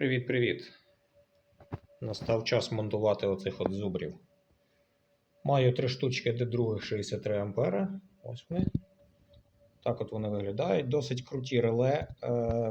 Привіт-привіт. Настав час монтувати оцих от зубрів. Маю три штучки D2 63 ампера. Ось вони. Так от вони виглядають. Досить круті реле. Е,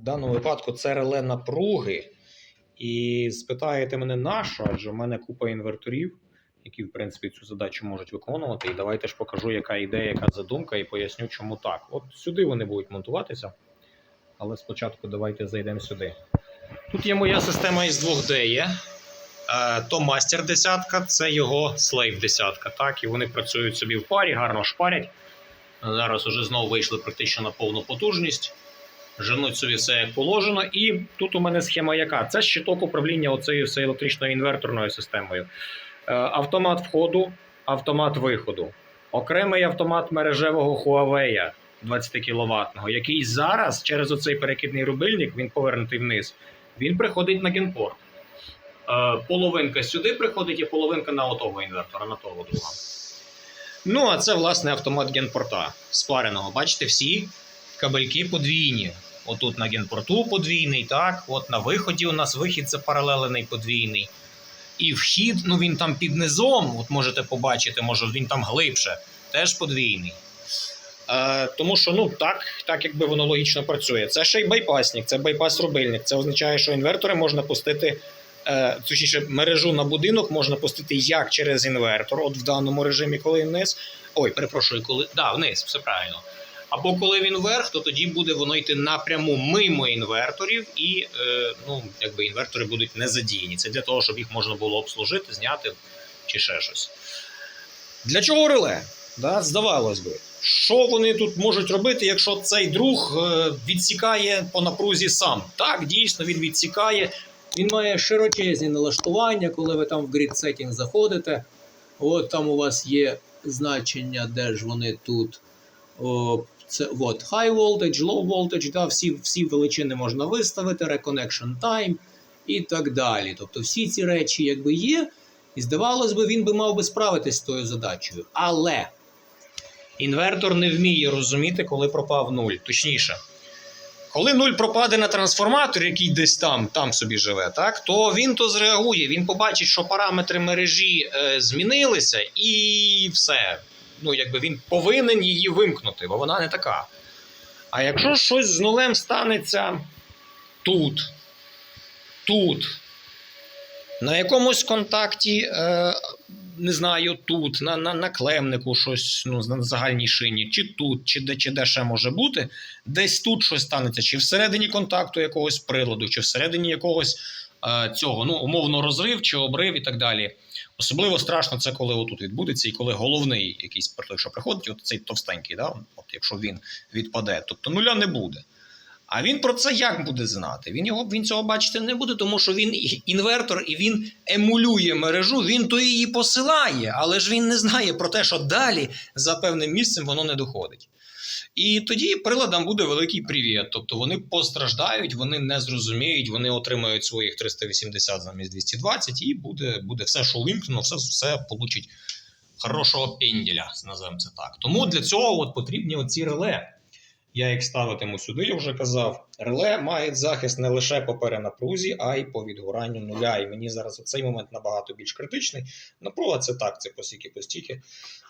в даному випадку це реле напруги. І спитаєте мене на адже в мене купа інверторів, які, в принципі, цю задачу можуть виконувати. І давайте ж покажу, яка ідея, яка задумка, і поясню, чому так. От сюди вони будуть монтуватися. Але спочатку давайте зайдемо сюди. Тут є моя система із 2D. Є. Е, То мастер десятка, це його слейв десятка. Так, і вони працюють собі в парі, гарно шпарять. Зараз уже знову вийшли практично на повну потужність. Женуть собі все як положено. І тут у мене схема яка? Це щиток управління оцею електричною інверторною системою. Е, Автомат входу, автомат виходу. Окремий автомат мережевого Huawei 20 кВт, який зараз через оцей перекидний рубильник, він повернутий вниз, він приходить на генпорт. Е, половинка сюди приходить, і половинка на отого інвертора, на того друга. Ну, а це, власне, автомат генпорта спареного. Бачите, всі кабельки подвійні. Отут на генпорту подвійний, так, от на виході у нас вихід запаралелений подвійний. І вхід, ну він там під низом, от можете побачити, може він там глибше, теж подвійний. Е, тому що ну так, так якби воно логічно працює. Це ще й байпасник, це байпас-рубильник. Це означає, що інвертори можна пустити, е, точніше, мережу на будинок можна пустити як через інвертор, от в даному режимі, коли вниз. Ой, перепрошую, коли. Да, вниз, все правильно. Або коли він вверх, то тоді буде воно йти напряму мимо інверторів, і е, ну, якби інвертори будуть не задіяні. Це для того, щоб їх можна було обслужити, зняти чи ще щось. Для чого реле? Да, здавалось би. Що вони тут можуть робити, якщо цей друг е, відсікає по напрузі сам? Так, дійсно, він відсікає. Він має широчезні налаштування, коли ви там в Grid Setting заходите. От там у вас є значення, де ж вони тут. О, це от, high voltage, low voltage, да, всі, всі величини можна виставити, reconnection time і так далі. Тобто всі ці речі якби є, і здавалось би, він би мав би справитись з тою задачею. Але Інвертор не вміє розуміти, коли пропав нуль. Точніше, коли нуль пропаде на трансформатор, який десь там, там собі живе, так, то він то зреагує, він побачить, що параметри мережі е, змінилися, і все. Ну, якби він повинен її вимкнути, бо вона не така. А якщо щось з нулем станеться тут, тут, на якомусь контакті, е, не знаю, тут, на, на, на клемнику щось ну, на загальній шині, чи тут, чи де, чи де ще може бути, десь тут щось станеться, чи всередині контакту якогось приладу, чи всередині якогось е, цього, ну, умовно, розрив чи обрив і так далі. Особливо страшно це, коли отут відбудеться, і коли головний якийсь що приходить, от цей товстенький, да? от якщо він відпаде, тобто нуля не буде. А він про це як буде знати? Він його він цього бачити не буде, тому що він інвертор і він емулює мережу, він то її посилає, але ж він не знає про те, що далі за певним місцем воно не доходить. І тоді приладам буде великий привіт. Тобто вони постраждають, вони не зрозуміють, вони отримають своїх 380 замість 220, і буде, буде все, що вимкнено, все, все получить хорошого пенділя, називаємо це так. Тому для цього от потрібні оці реле. Я їх ставитиму сюди, я вже казав. Реле мають захист не лише по перенапрузі, а й по відгоранню нуля. І мені зараз у цей момент набагато більш критичний. Напруга це так, це постійки постійки.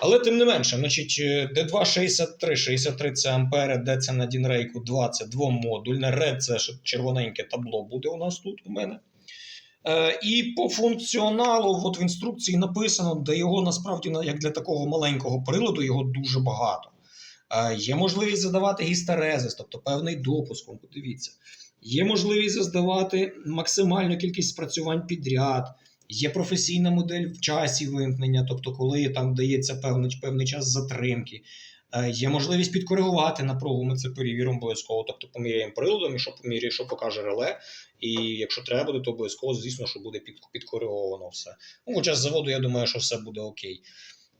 Але тим не менше, значить, D2 63, 63 це ампери, де це на Дінрейку 2, це двомодульне, red це червоненьке табло буде у нас тут у мене. Е, і по функціоналу, от в інструкції написано, де його насправді, як для такого маленького приладу, його дуже багато. Є можливість задавати гістерезис, тобто певний допуск, подивіться. Є можливість задавати максимальну кількість спрацювань підряд. Є професійна модель в часі вимкнення, тобто коли там дається певний, певний час затримки. Е, Є можливість підкоригувати напругу, ми це перевіримо обов'язково. Тобто поміряємо приладом, і що поміряє, що покаже реле. І якщо треба буде, то обов'язково, звісно, що буде підкориговано все. Ну, хоча з заводу, я думаю, що все буде окей.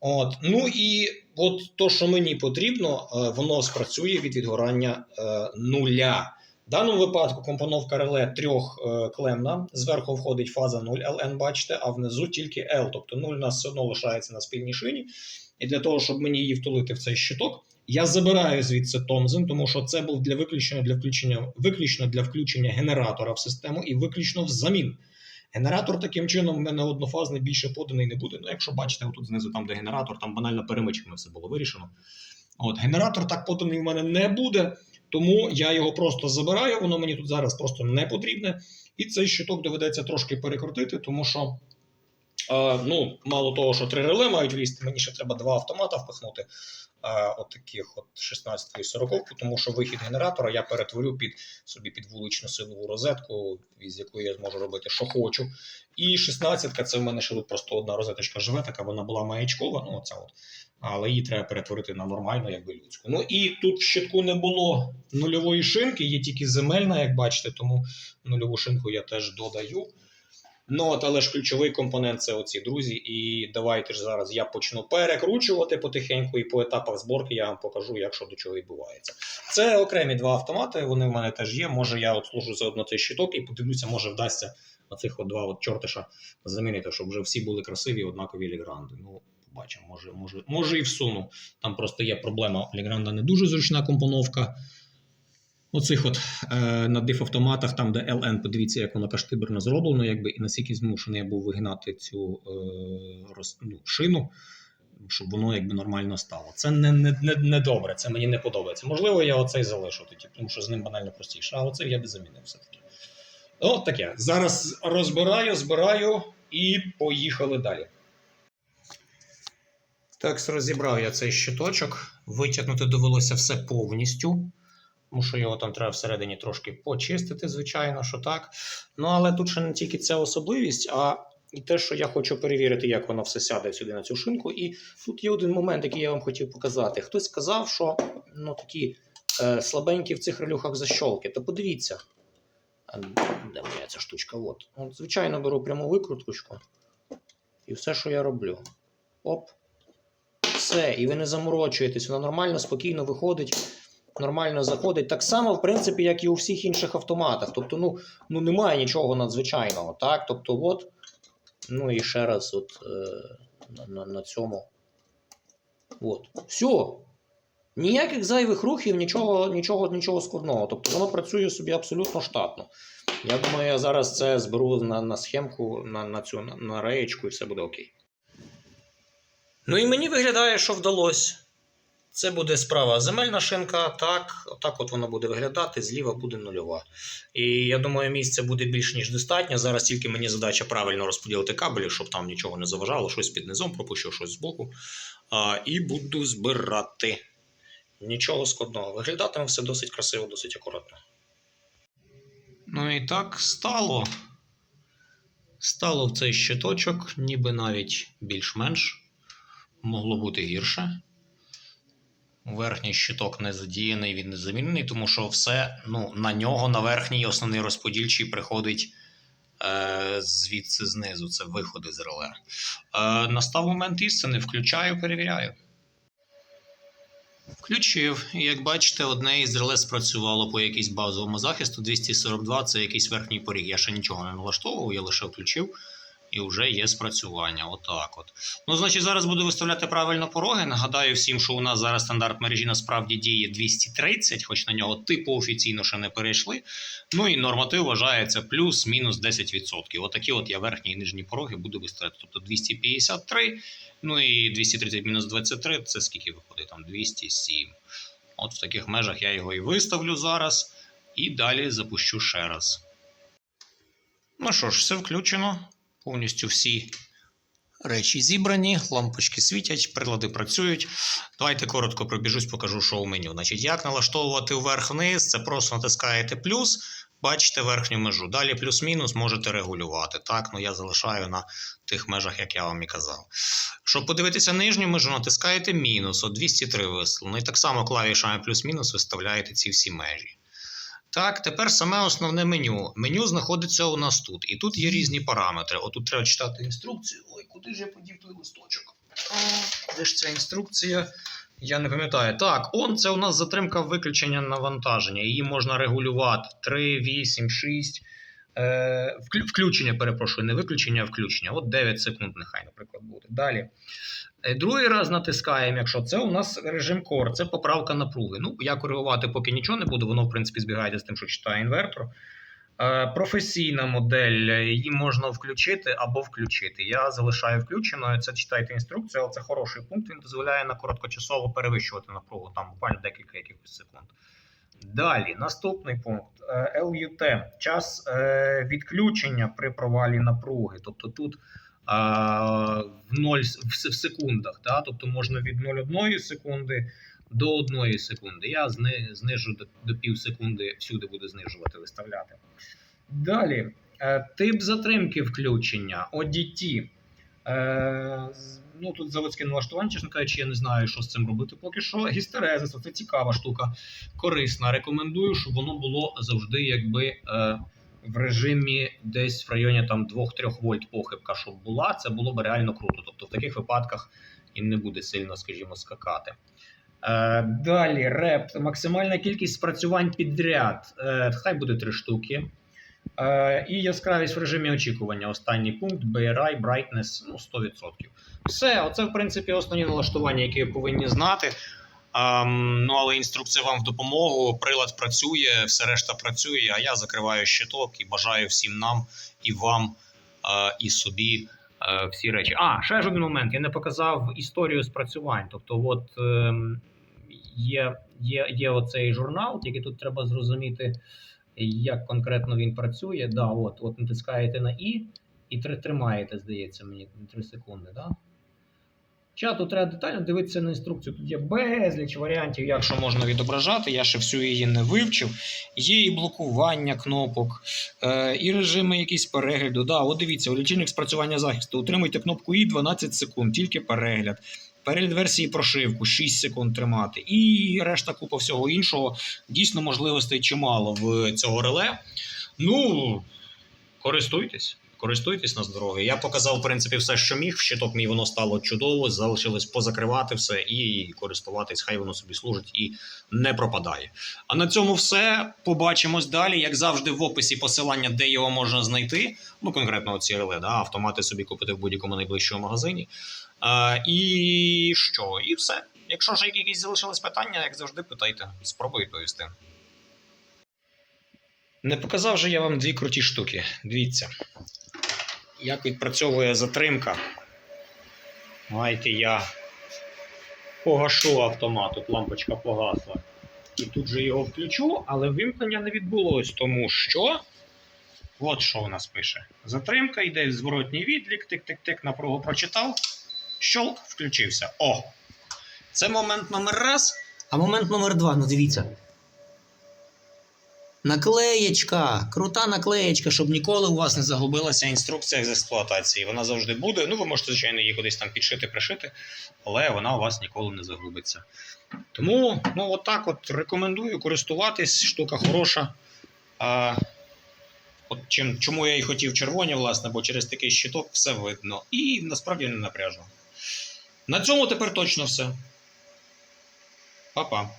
От. Ну і от то, що мені потрібно, е, воно спрацює від відгорання е, нуля. В даному випадку компоновка реле трьохклемна. Зверху входить фаза 0 LN, бачите, а внизу тільки L. Тобто 0 у нас все одно лишається на спільній шині. І для того, щоб мені її втулити в цей щиток, Я забираю звідси Томзен, тому що це був для виключення для включення, виключно для включення генератора в систему і виключно взамін. Генератор таким чином в мене однофазний більше поданий не буде. Ну, якщо бачите, отут знизу, там, де генератор, там банально перемичками все було вирішено. От, генератор так поданий в мене не буде, тому я його просто забираю, воно мені тут зараз просто не потрібне. І цей щиток доведеться трошки перекрутити, тому що. Е, ну, мало того, що три реле мають влізти, мені ще треба два автомата впихнути. Е, от таких от 16 і 40, тому що вихід генератора я перетворю під собі під вуличну силову розетку, з якої я зможу робити, що хочу. І 16-ка це в мене ще тут просто одна розеточка живе, така вона була маячкова, ну оця от. Але її треба перетворити на нормальну, якби людську. Ну і тут в щитку не було нульової шинки, є тільки земельна, як бачите, тому нульову шинку я теж додаю. Ну, от, але ж ключовий компонент це оці друзі. І давайте ж зараз я почну перекручувати потихеньку, і по етапах зборки я вам покажу, як що до чого відбувається. Це окремі два автомати, вони в мене теж є. Може, я от служу заодно цей щиток і подивлюся, може вдасться оцих от два от чортиша замінити, щоб вже всі були красиві, однакові лігранди. Ну, побачимо, може, може, може і всуну. Там просто є проблема. Лігранда не дуже зручна компоновка. Оцих от е, на диф-автоматах, там, де LN, подивіться, як воно каштиберно зроблено, якби, і наскільки змушений я був вигинати цю е, роз, ну, шину, щоб воно якби нормально стало. Це не, не, не, не добре, це мені не подобається. Можливо, я оцей залишу тоді, тому що з ним банально простіше. А оцей я би замінив все-таки. От таке. Зараз розбираю, збираю і поїхали далі. Так, розібрав я цей щиточок. Витягнути довелося все повністю. Тому що його там треба всередині трошки почистити, звичайно, що так. Ну, але тут ще не тільки ця особливість, а і те, що я хочу перевірити, як воно все сяде сюди на цю шинку. І тут є один момент, який я вам хотів показати. Хтось сказав, що ну, такі е, слабенькі в цих релюхах защолки. То подивіться. Де моя ця штучка? От. От, звичайно, беру пряму викруткочку. І все, що я роблю. Оп. Все, і ви не заморочуєтесь, воно нормально, спокійно виходить нормально заходить. Так само, в принципі, як і у всіх інших автоматах. Тобто, ну, ну немає нічого надзвичайного. так? Тобто, от, ну і ще раз, от е, на, на, цьому. От. Все. Ніяких зайвих рухів, нічого, нічого, нічого складного. Тобто воно працює собі абсолютно штатно. Я думаю, я зараз це зберу на, на схемку, на, на цю на, на реєчку і все буде окей. Ну і мені виглядає, що вдалося. Це буде справа земельна шинка, так, отак от воно буде виглядати, зліва буде нульова. І я думаю, місця буде більш ніж достатньо. Зараз тільки мені задача правильно розподілити кабелі, щоб там нічого не заважало, щось під низом, пропущу щось збоку. А, І буду збирати. Нічого складного. Виглядатиме все досить красиво, досить акуратно. Ну і так стало. Стало в цей щиточок, ніби навіть більш-менш. Могло бути гірше. Верхній щиток не задіяний, він не замінений, тому що все ну, на нього, на верхній основний розподільчий приходить е, звідси знизу. Це виходи з реле. Е, настав момент істини, включаю, перевіряю. Включив. І як бачите, одне із реле спрацювало по якійсь базовому захисту. 242 це якийсь верхній поріг. Я ще нічого не налаштовував, я лише включив. І вже є спрацювання. Отак от. Ну, значить, зараз буду виставляти правильно пороги. Нагадаю всім, що у нас зараз стандарт мережі насправді діє 230, хоч на нього типу офіційно ще не перейшли. Ну і норматив вважається плюс-мінус 10%. Отакі от я верхні і нижні пороги буду виставляти. Тобто 253, ну і 230 мінус 23 це скільки виходить? Там 207. От в таких межах я його і виставлю зараз. І далі запущу ще раз. Ну що ж, все включено. Повністю всі речі зібрані, лампочки світять, прилади працюють. Давайте коротко пробіжусь, покажу, що у меню. Значить, як налаштовувати вверх-вниз, це просто натискаєте плюс, бачите верхню межу. Далі плюс-мінус можете регулювати. Так, ну я залишаю на тих межах, як я вам і казав. Щоб подивитися нижню межу, натискаєте мінус, от 203 висловлено. І так само клавішами плюс-мінус виставляєте ці всі межі. Так, тепер саме основне меню. Меню знаходиться у нас тут. І тут є різні параметри. Отут треба читати інструкцію. Ой, куди ж я подів той листочок? Де ж ця інструкція? Я не пам'ятаю. Так, он це у нас затримка виключення навантаження. Її можна регулювати 3, 8, 6. Е, включення, перепрошую, не виключення, а включення. От 9 секунд, нехай, наприклад, буде. Далі. Е, Другий раз натискаємо, якщо це у нас режим Core, це поправка напруги. Ну, я коригувати поки нічого не буду, воно, в принципі, збігається з тим, що читає інвертор. Е, Професійна модель, е, її можна включити або включити. Я залишаю включеною. Це читайте інструкцію, але це хороший пункт. Він дозволяє на короткочасово перевищувати напругу, там буквально декілька якихось секунд. Далі, наступний пункт LUT. Час відключення при провалі напруги. Тобто тут в 0 в, секундах. Да? Тобто можна від 0,1 секунди до 1 секунди. Я зни, знижу до, до пів секунди, всюди буду знижувати, виставляти. Далі, е, тип затримки включення ODT. Е, ну, тут заводське налаштування, чесно кажучи, я не знаю, що з цим робити поки що. Гістерезис, це цікава штука, корисна. Рекомендую, щоб воно було завжди якби. В режимі десь в районі там 2-3 вольт похибка, щоб була, це було б реально круто. Тобто в таких випадках і не буде сильно, скажімо, скакати. Е, далі реп, максимальна кількість спрацювань підряд. Е, хай буде 3 штуки. Е, і яскравість в режимі очікування. Останній пункт BRI, brightness ну, 100%. Все, оце, в принципі, основні налаштування, які ви повинні знати. Ем, ну, але інструкція вам в допомогу. Прилад працює, все решта працює. А я закриваю щиток і бажаю всім нам і вам, е, і собі е, всі речі. А, ще ж один момент. Я не показав історію спрацювань. Тобто, от ем, є, є, є оцей журнал, тільки тут треба зрозуміти, як конкретно він працює. Да, от, от натискаєте на І і три- тримаєте, здається, мені 3 секунди. Да? Ча, тут треба детально дивитися на інструкцію. Тут є безліч варіантів, як що можна відображати. Я ще всю її не вивчив. Є і блокування кнопок, е, і режими якісь перегляду. Да, от дивіться, лічильник спрацювання захисту. Утримуйте кнопку І 12 секунд, тільки перегляд. Перегляд версії прошивку 6 секунд тримати. І решта купа всього іншого. Дійсно, можливостей чимало в цього реле. Ну, користуйтесь. Користуйтесь на здоров'я. Я показав, в принципі, все, що міг. Щиток мій воно стало чудово. Залишилось позакривати все і користуватись. Хай воно собі служить і не пропадає. А на цьому все. Побачимось далі. Як завжди, в описі посилання, де його можна знайти. Ну, конкретно ці реле, да, автомати собі купити в будь-якому найближчому магазині. А, і що? І все. Якщо ж якісь залишились питання, як завжди, питайте. Спробую відповісти. Не показав же я вам дві круті штуки. Дивіться. Як відпрацьовує затримка. Знаєте, я погашу автомат, тут лампочка погасла. І тут же його включу, але вимкнення не відбулось, тому що. От що у нас пише. Затримка йде зворотній відлік, тик-тик-тик, напругу прочитав. Щолк, включився. О! Це момент номер раз. А момент номер два, ну дивіться. Наклеєчка, крута наклеєчка, щоб ніколи у вас не загубилася інструкція з експлуатації. Вона завжди буде. Ну, ви можете, звичайно, її кудись там підшити, пришити, але вона у вас ніколи не загубиться. Тому, ну, отак от рекомендую користуватись, штука хороша. А, от чим, чому я і хотів червоні, власне, бо через такий щиток все видно. І насправді не напряжно. На цьому тепер точно все. Па-па.